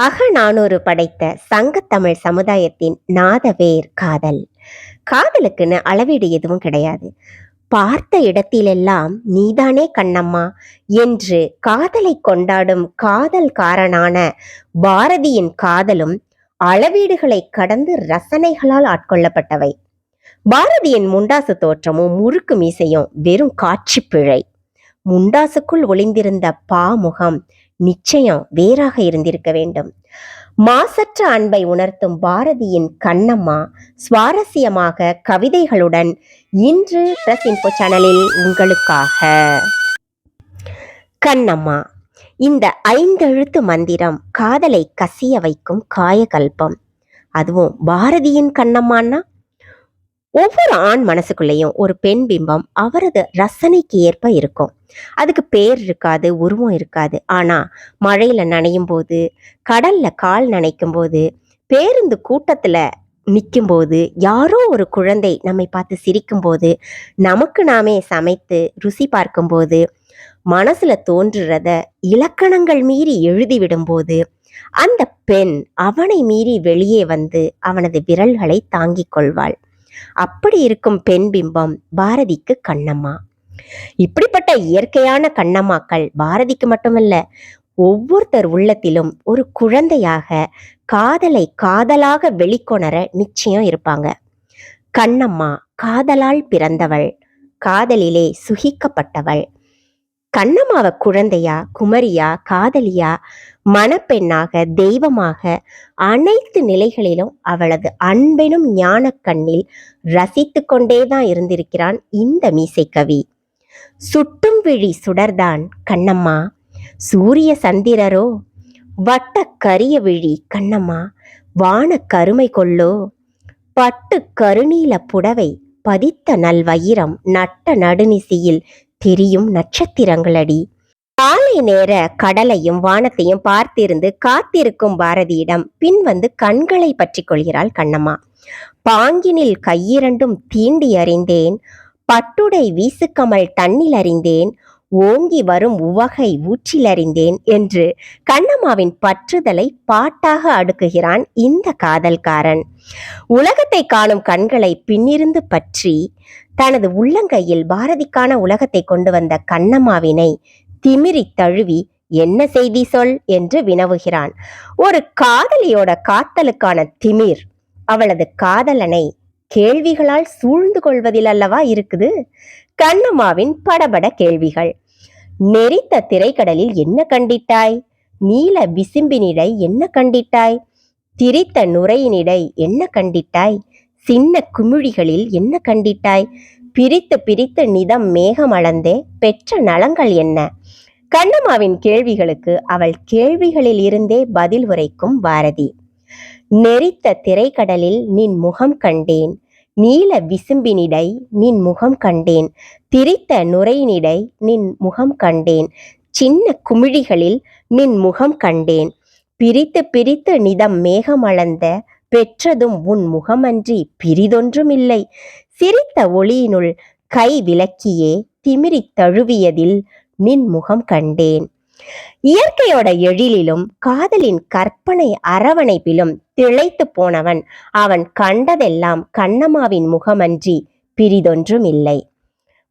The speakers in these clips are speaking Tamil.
அகநானூறு படைத்த சங்கத்தமிழ் சமுதாயத்தின் நாதவேர் காதல். காதலுக்குன்னு அளவீடு எதுவும் கிடையாது. பார்த்த இடத்திலெல்லாம் நீதானே கண்ணம்மா என்று காதலை கொண்டாடும் காதல்காரனான பாரதியின் காதலும் அளவீடுகளை கடந்து ரசனைகளால் ஆட்கொள்ளப்பட்டவை. பாரதியின் முண்டாசு தோற்றமும் முறுக்கு மீசையும் வெறும் காட்சி பிழை. முண்டாசுக்குள் ஒளிந்திருந்த பாமுகம் நிச்சயம் வேறாக இருந்திருக்க வேண்டும். மாசற்ற அன்பை உணர்த்தும் பாரதியின் கண்ணம்மா சுவாரஸ்யமாக கவிதைகளுடன் இன்று பிரஸ் இன்போ சேனலில் உங்களுக்காக. கண்ணம்மா இந்த ஐந்தெழுத்து மந்திரம் காதலை கசிய வைக்கும் காயகல்பம். அதுவும் பாரதியின் கண்ணம்மான்னா? ஒவ்வொரு ஆண் மனசுக்குள்ளேயும் ஒரு பெண் பிம்பம் அவரது ரசனைக்கு ஏற்ப இருக்கும். அதுக்கு பேர் இருக்காது உருவம் இருக்காது. ஆனா மழையில நனையும் போது கடல்ல கால் நனைக்கும் போது பேருந்து கூட்டத்துல நிற்கும் போது யாரோ ஒரு குழந்தை நம்மை பார்த்து சிரிக்கும் போது நமக்கு நாமே சமைத்து ருசி பார்க்கும்போது மனசுல தோன்றுறத இலக்கணங்கள் மீறி எழுதிவிடும்போது அந்த பெண் அவனை மீறி வெளியே வந்து அவனது விரல்களை தாங்கிக் கொள்வாள். அப்படி இருக்கும் பெண் பிம்பம் பாரதிக்கு கண்ணம்மா. இப்படிப்பட்ட இயற்கையான கண்ணம்மாக்கள் பாரதிக்கு மட்டுமல்ல ஒவ்வொருத்தர் உள்ளத்திலும் ஒரு குழந்தையாக காதலை காதலாக வெளிக்கொணர நிச்சயம் இருப்பாங்க. கண்ணம்மா காதலால் பிறந்தவள் காதலிலே சுகிக்கப்பட்டவள். கண்ணம்மாவ குழந்தையா குமரியா காதலியா மணப்பெண்ணாக தெய்வமாக அனைத்து நிலைகளிலும் அவளது அன்பெனும் ஞான கண்ணில் ரசித்து கொண்டேதான் இருந்திருக்கிறான் இந்த மீசை கவி சுட்டும் விழி சுடர்தான் கண்ணம்மா. சூரிய சந்திரரோ வட்ட கரிய விழி கண்ணம்மா. வான கருமை கொள்ளோ பட்டு கருநீல புடவை பதித்த நல்வயிரம் நட்ட நடுநிசியில் தெரியும் நட்சத்திரங்களடி. காலை நேர கடலையும் வானத்தையும் பார்த்திருந்து காத்திருக்கும் பாரதியிடம் பின் வந்து கண்களை பற்றி கொள்கிறாள் கண்ணம்மா. பாங்கினில் கையிரண்டும் தீண்டி அறிந்தேன் பட்டுடை வீசுக்கமல் தண்ணில் அறிந்தேன் ஓங்கி வரும் உவகை ஊற்றிலறிந்தேன் என்று கண்ணம்மாவின் பற்றுதலை பாட்டாக அடுக்குகிறான் இந்த காதல்காரன். உலகத்தை காணும் கண்களை பின்னிருந்து பற்றி தனது உள்ளங்கையில் பாரதிக்கான உலகத்தை கொண்டு வந்த கண்ணம்மாவினை திமிரி தழுவி என்ன செய்தி சொல்? என்று வினவுகிறான். ஒரு காதலியோட காத்தலுக்கான திமிர் அவளது காதலனை கேள்விகளால் சூழ்ந்து கொள்வதில் அல்லவா இருக்குது? கண்ணம்மாவின் படபட கேள்விகள். நெறித்த திரைக்கடலில் என்ன கண்டிட்டாய்? நீல விசும்பினிடை என்ன கண்டிட்டாய்? திரித்த நுரையினிடை என்ன கண்டிட்டாய்? சின்ன குமிழிகளில் என்ன கண்டிட்டாய்? பிரித்து பிரித்து நிதம் மேகம் அளந்தே பெற்ற நலங்கள் என்ன? கண்ணம்மாவின் கேள்விகளுக்கு அவள் கேள்விகளில் இருந்தே பதில் உரைக்கும் பாரதி. நெறித்த திரைக்கடலில் நின் முகம் கண்டேன். நீல விசும்பினிடை நின் முகம் கண்டேன். திரித்த நுரையினிடை நின் முகம் கண்டேன். சின்ன குமிழிகளில் நின் முகம் கண்டேன். பிரித்து பிரித்து நிதம் மேகமளந்த பெற்றதும் உன் முகமன்றி பிரிதொன்றுமில்லை சிரித்த ஒளியினுள் கை விளக்கியே திமிரி தழுவியதில் நின் முகம் கண்டேன். இயற்கையோட எழிலிலும் காதலின் கற்பனை அரவணைப்பிலும் திளைத்து போனவன் அவன் கண்டதெல்லாம் கண்ணம்மாவின் முகமன்றி பிரிதொன்றும் இல்லை.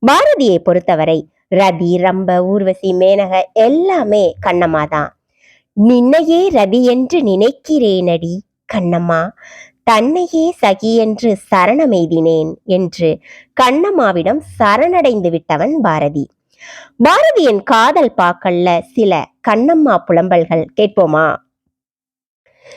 பாரதியை பொறுத்தவரை ரதி ரம்ப ஊர்வசி மேனக எல்லாமே கண்ணம்மா தான். நின்னையே ரதி என்று நினைக்கிறேனடி கண்ணம்மா தன்னையே சகி என்று சரணமெய்தினேன் என்று கண்ணம்மாவிடம் சரணடைந்து விட்டவன் பாரதி. பாரதியின் காதல் பாக்கல்ல சில கண்ணம்மா புலம்பல்கள் கேட்போமா?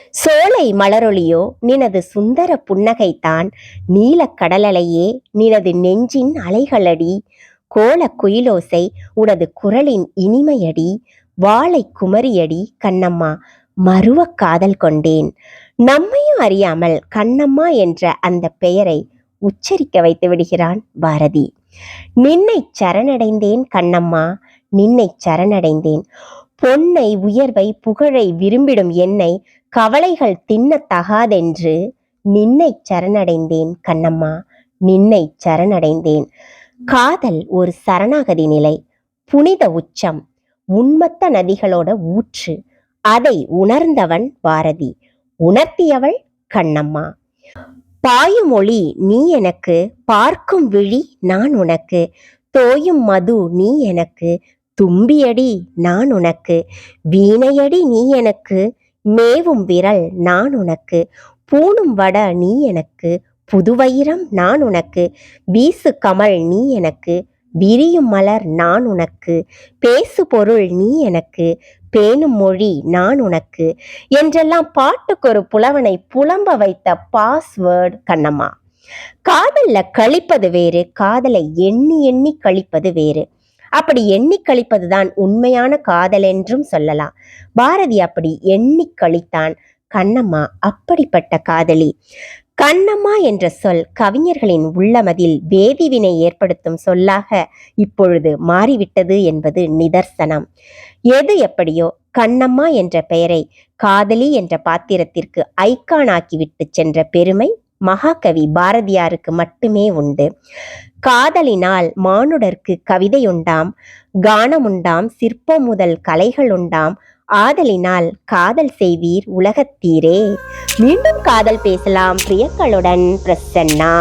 சோலை மலரொளியோ நினது சுந்தர புன்னகைத்தான் நீலக் கடலலையே நினது நெஞ்சின் அலைகளடி கோல குயிலோசை உனது குரலின் இனிமையடி வாளை குமரியடி கண்ணம்மா மருவ காதல் கொண்டேன். நம்மையும் அறியாமல் கண்ணம்மா என்ற அந்த பெயரை உச்சரிக்க வைத்து விடுகிறான் பாரதி. நின்னை சரணடைந்தேன் கண்ணம்மா நின்னை சரணடைந்தேன். பொன்னை உயர்வை புகழை விரும்பிடும் என்னை கவலைகள் தின்னத்தகாதென்று நின்னை சரணடைந்தேன் கண்ணம்மா நின்னை சரணடைந்தேன். காதல் ஒரு சரணாகதி நிலை புனித உச்சம் உண்மத்த நதிகளோட ஊற்று அதை உணர்ந்தவன் பாரதி உணர்த்தியவள் கண்ணம்மா. பாயும் ஒளி நீ எனக்கு பார்க்கும் விழி நான் உனக்கு. தோயும் மது நீ எனக்கு தும்பியடி நான் உனக்கு. வீணையடி நீ எனக்கு மேவும் விரல் நான் உனக்கு. பூணும் வட நீ எனக்கு புதுவயிரம் நான் உனக்கு. வீசு கமல் நீ எனக்கு விரியும் மலர் நான் உனக்கு. பேசு பொருள் நீ எனக்கு பேணும் மொழி நான் உனக்கு என்றெல்லாம் பாட்டுக்கொரு புலவனை புலம்ப வைத்த பாஸ்வேர்டு கண்ணம்மா. காதல்ல கழிப்பது வேறு காதலை எண்ணி எண்ணி கழிப்பது வேறு. அப்படி எண்ணி கழிப்பதுதான் உண்மையான காதல் என்றும் சொல்லலாம். பாரதி அப்படி எண்ணி கழித்தான். கண்ணம்மா அப்படிப்பட்ட காதலி. கண்ணம்மா என்ற சொல் கவிஞர்களின் உள்ளமதில் வேதிவினை ஏற்படுத்தும் சொல்லாக இப்பொழுது மாறிவிட்டது என்பது நிதர்சனம். எது எப்படியோ கண்ணம்மா என்ற பெயரை காதலி என்ற பாத்திரத்திற்கு ஐக்கானாக்கிவிட்டு சென்ற பெருமை மகாகவி பாரதியாருக்கு மட்டுமே உண்டு. காதலினால் மானுடர்க்கு கவிதையுண்டாம் கானமுண்டாம் சிற்பம் முதல் கலைகள் உண்டாம் ஆதலினால் காதல் செய்வீர் உலகத்தீரே. மீண்டும் காதல் பேசலாம். பிரியக்களுடன் பிரசன்னா.